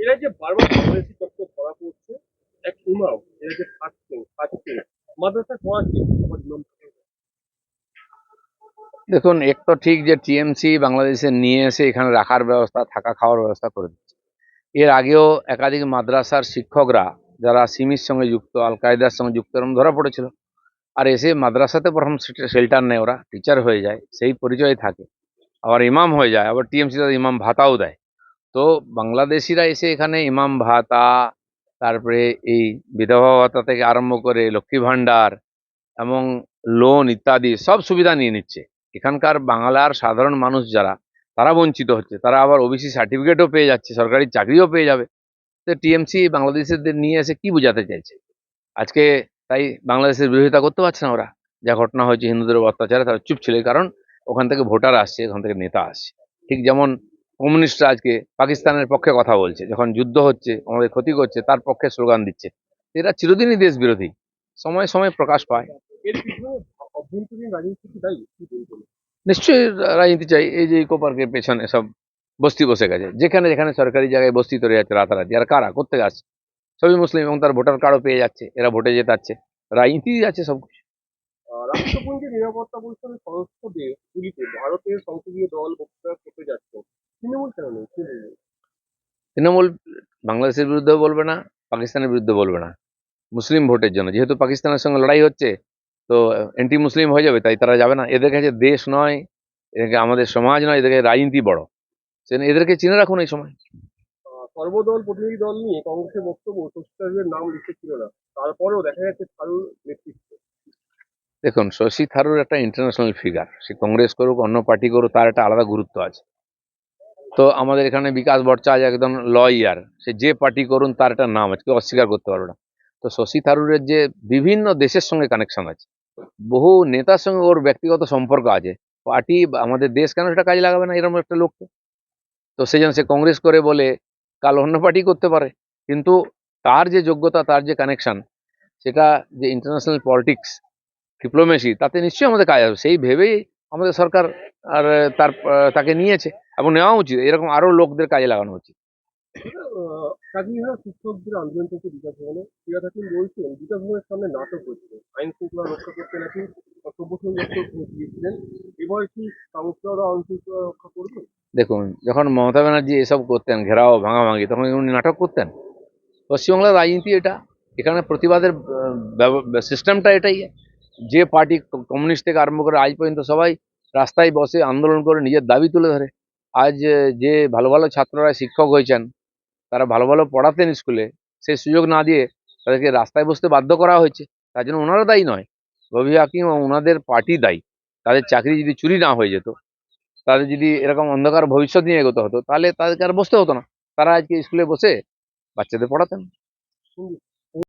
এরা যে বারবার বাংলাদেশি তত্ত্ব ধরা পড়ছে এক ইমাম এরা যে মাদ্রাসা দেখুন এক তো ঠিক যে টিএমসি বাংলাদেশে নিয়ে এসে এখানে রাখার ব্যবস্থা থাকা খাওয়ার ব্যবস্থা করে দিচ্ছে। এর আগেও একাধিক মাদ্রাসার শিক্ষকরা যারা সিমির সঙ্গে যুক্ত আল কায়দার সঙ্গে যুক্ত এরকম ধরা পড়েছিল। আর এসে মাদ্রাসাতে প্রথম শেল্টার নেয় ওরা টিচার হয়ে যায় সেই পরিচয় থাকে। আবার ইমাম হয়ে যায়, আবার টিএমসি তাদের ইমাম ভাতাও দেয়। তো বাংলাদেশিরা এসে এখানে ইমাম ভাতা, তারপরে এই বিধবা ভাতা থেকে আরম্ভ করে লক্ষ্মী ভাণ্ডার এবং লোন ইত্যাদি সব সুবিধা নিয়ে নিচ্ছে। এখানকার বাংলার সাধারণ মানুষ যারা, তারা বঞ্চিত হচ্ছে। তারা আবার ওবিসি সার্টিফিকেটও পেয়ে যাচ্ছে, সরকারি চাকরিও পেয়ে যাবে। তো টিএমসি বাংলাদেশিদের নিয়ে এসে কি বোঝাতে চাইছে? আজকে তাই বাংলাদেশের বিরোধিতা করতে পারছে না ওরা। যা ঘটনা হয়েছে হিন্দুদের অত্যাচারে তারা চুপ ছিল। কারণ ওখান থেকে ভোটার আসছে ওখান থেকে নেতা আসছে। ঠিক যেমন কমিউনিস্টরা আজকে পাকিস্তানের পক্ষে কথা বলছে যখন যুদ্ধ হচ্ছে আমাদের ক্ষতি করছে তার পক্ষে স্লোগান দিচ্ছে। এরা চিরদিনই দেশ বিরোধী সময় সময় প্রকাশ পায়। নিশ্চয়ই রাজনীতি চাই। এই যে ইকো পার্কের পেছনে সব বস্তি বসে গেছে। যেখানে যেখানে সরকারি জায়গায় বস্তি তৈরি যাচ্ছে রাতারাতি। আর কারা? করতে আসছে? সবই মুসলিম এবং তার ভোটার কার্ডও পেয়ে যাচ্ছে। এরা ভোটে জেতাচ্ছে। রাজনীতি আছে সব কিছু আহ, রাষ্ট্রপুঞ্জের নিরাপত্তা পরিষদের সদস্যদের গুলিতে ভারতের সংসদীয় দল বক্তৃতা করতে যাচ্ছে। তৃণমূল কেন নেই? তৃণমূল বাংলাদেশের বিরুদ্ধেও বলবে না পাকিস্তানের বিরুদ্ধে বলবে না। মুসলিম ভোটের জন্য যেহেতু পাকিস্তানের সঙ্গে লড়াই হচ্ছে তো অ্যান্টি মুসলিম হয়ে যাবে তাই তারা যাবে না। এদের কাছে দেশ নয় এদেরকে আমাদের সমাজ নয় এদেরকে রাজনীতি বড়। সেজন্য এদেরকে চিনে রাখুন এই সময়। সর্বদল প্রতিনিধি দল নিয়ে কংগ্রেসের বক্তব্য শশী নাম লিখে ছিল না। তারপরেও দেখা যাচ্ছে থারুর নেতৃত্ব। দেখুন, শশী থারুর একটা ইন্টারন্যাশনাল ফিগার সে কংগ্রেস করুক, অন্য পার্টি করুক, তার একটা আলাদা গুরুত্ব আছে। তো আমাদের এখানে বিকাশ ভট্টাচার্য একদম লয়ার সে যে পার্টি করুন, তার একটা নাম আছে, কেউ অস্বীকার করতে পারবে না। তো শশী থারুরের যে বিভিন্ন দেশের সঙ্গে কানেকশন আছে, বহু নেতার সঙ্গে ওর ব্যক্তিগত সম্পর্ক আছে। পার্টি আমাদের দেশ কেন সেটা কাজে লাগাবে না এরকম একটা লোককে? তো সেই জন্য সে কংগ্রেস করে বলে, কাল অন্য পার্টি করতে পারে। কিন্তু তার যে যোগ্যতা, তার যে কানেকশন সেটা যে ইন্টারন্যাশনাল পলিটিক্স ডিপ্লোমেসি তাতে নিশ্চয়ই আমাদের কাজ আসবে। সেই ভেবেই আমাদের সরকার আর তার তাকে নিয়েছে এবং নেওয়া উচিত। এরকম আরও লোকদের কাজে লাগানো উচিত। শিক্ষকদের আন্দোলন থেকে বিকাশ ভবনে ফিরাদ হাকিম বলছেন বিকাশ ভবনের সামনে নাটক হচ্ছে আইন শৃঙ্খলা রক্ষা করতে নাকি দিয়েছিলেন। এবার কি সংস্কাররা আইন শৃঙ্খলা রক্ষা করবে দেখুন যখন মমতা ব্যানার্জি এসব করতেন ঘেরাও ভাঙাভাঙি তখন উনি নাটক করতেন? পশ্চিমবাংলার রাজনীতি এটা। এখানে প্রতিবাদের সিস্টেমটা এটাই। যে পার্টি কমিউনিস্ট থেকে আরম্ভ করে আজ পর্যন্ত সবাই রাস্তায় বসে আন্দোলন করে নিজের দাবি তুলে ধরে। আজ যে ভালো ভালো ছাত্ররা শিক্ষক হয়েছেন, তারা ভালো ভালো পড়াতেন স্কুলে, সেই সুযোগ না দিয়ে তাদেরকে রাস্তায় বসতে বাধ্য করা হয়েছে। তার জন্য ওনারা দায়ী নয়। রবি হাকিম ওনাদের পার্টি দায়ী। তাদের চাকরি যদি চুরি না হয়ে যেত, তাদের যদি এরকম অন্ধকার ভবিষ্যৎ নিয়ে এগোতে হতো, তাহলে তাদেরকে আর বসতে হতো না। তারা আজকে স্কুলে বসে বাচ্চাদের পড়াতেন।